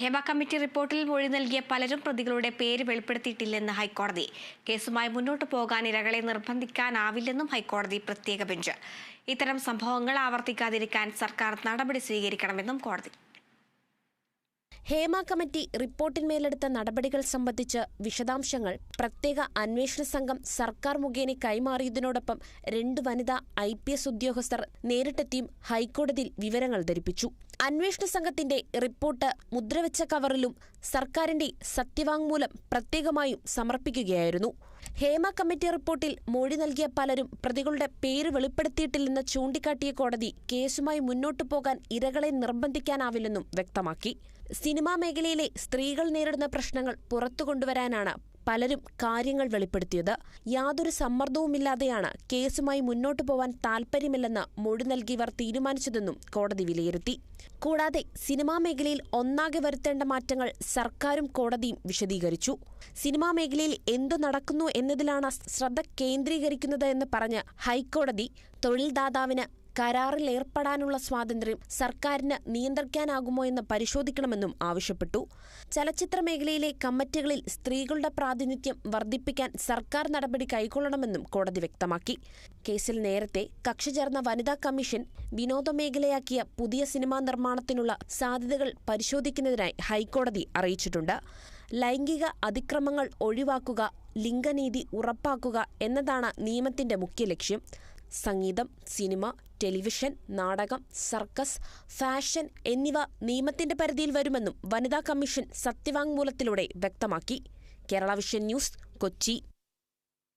Hema committee റിപ്പോർട്ടിൽ മൊഴി നൽകിയ പലരും പ്രതികളുടെ പേര് വെളിപ്പെടുത്തിയിട്ടില്ലെന്ന് ഹൈക്കോടതി. കേസുമായി മുന്നോട്ട് പോകാൻ ഇരകളെ നിർബന്ധിക്കാനാവില്ലെന്നും ഹൈക്കോടതി പ്രത്യേക ബെഞ്ച്. ഇത്തരം സംഭവങ്ങൾ ആവർത്തിക്കാതിരിക്കാൻ സർക്കാർ നടപടി സ്വീകരിക്കണമെന്നും കോടതി. ഹേമ കമ്മിറ്റി റിപ്പോർട്ടിന്മേലെടുത്ത നടപടികൾ സംബന്ധിച്ച് വിശദാംശങ്ങൾ പ്രത്യേക അന്വേഷണ സംഘം സർക്കാർ മുഖേന കൈമാറിയതിനോടൊപ്പം രണ്ട് വനിതാ ഐ പി എസ് ഉദ്യോഗസ്ഥർ നേരിട്ടെത്തിയും ഹൈക്കോടതിയിൽ വിവരങ്ങൾ ധരിപ്പിച്ചു. അന്വേഷണ സംഘത്തിന്റെ റിപ്പോർട്ട് മുദ്രവെച്ച കവറിലും സർക്കാരിന്റെ സത്യവാങ്മൂലം പ്രത്യേകമായും സമർപ്പിക്കുകയായിരുന്നു. ഹേമ കമ്മിറ്റി റിപ്പോർട്ടിൽ മൊഴി നൽകിയ പലരും പ്രതികളുടെ പേര് വെളിപ്പെടുത്തിയിട്ടില്ലെന്ന് ചൂണ്ടിക്കാട്ടിയ കോടതി കേസുമായി മുന്നോട്ടു പോകാൻ ഇരകളെ നിർബന്ധിക്കാനാവില്ലെന്നും വ്യക്തമാക്കി. സിനിമാ മേഖലയിലെ സ്ത്രീകൾ നേരിടുന്ന പ്രശ്നങ്ങൾ പുറത്തു കൊണ്ടുവരാനാണ് പലരും കാര്യങ്ങൾ വെളിപ്പെടുത്തിയത്. യാതൊരു സമ്മർദ്ദവുമില്ലാതെയാണ് കേസുമായി മുന്നോട്ടു പോവാൻ താൽപ്പര്യമില്ലെന്ന് മൊഴി നൽകിയവർ തീരുമാനിച്ചതെന്നും കോടതി വിലയിരുത്തി. കൂടാതെ സിനിമാ മേഖലയിൽ ഒന്നാകെ വരുത്തേണ്ട മാറ്റങ്ങൾ സർക്കാരും കോടതിയും വിശദീകരിച്ചു. സിനിമാ മേഖലയിൽ എന്തു നടക്കുന്നു എന്നതിലാണ് ശ്രദ്ധ കേന്ദ്രീകരിക്കുന്നത് എന്ന് പറഞ്ഞ് ഹൈക്കോടതി തൊഴിൽദാതാവിന് കരാറിൽ ഏർപ്പെടാനുള്ള സ്വാതന്ത്ര്യം സർക്കാരിന് നിയന്ത്രിക്കാനാകുമോ എന്ന് പരിശോധിക്കണമെന്നും ആവശ്യപ്പെട്ടു. ചലച്ചിത്ര മേഖലയിലെ കമ്മിറ്റികളിൽ സ്ത്രീകളുടെ പ്രാതിനിധ്യം വർദ്ധിപ്പിക്കാൻ സർക്കാർ നടപടി കൈക്കൊള്ളണമെന്നും കോടതി വ്യക്തമാക്കി. കേസിൽ നേരത്തെ കക്ഷി ചേർന്ന വനിതാ കമ്മീഷൻ വിനോദ മേഖലയാക്കിയ പുതിയ സിനിമാ നിർമ്മാണത്തിനുള്ള സാധ്യതകൾ പരിശോധിക്കുന്നതിനായി ഹൈക്കോടതി അറിയിച്ചിട്ടുണ്ട്. ലൈംഗിക അതിക്രമങ്ങൾ ഒഴിവാക്കുക ലിംഗനീതി ഉറപ്പാക്കുക എന്നതാണ് നിയമത്തിന്റെ മുഖ്യ ലക്ഷ്യം. സംഗീതം സിനിമ ടെലിവിഷൻ നാടകം സർക്കസ് ഫാഷൻ എന്നിവ നിയമത്തിന്റെ പരിധിയിൽ വരുമെന്നും വനിതാ കമ്മീഷൻ സത്യവാങ്മൂലത്തിലൂടെ വ്യക്തമാക്കി. Kerala vision news Kochi.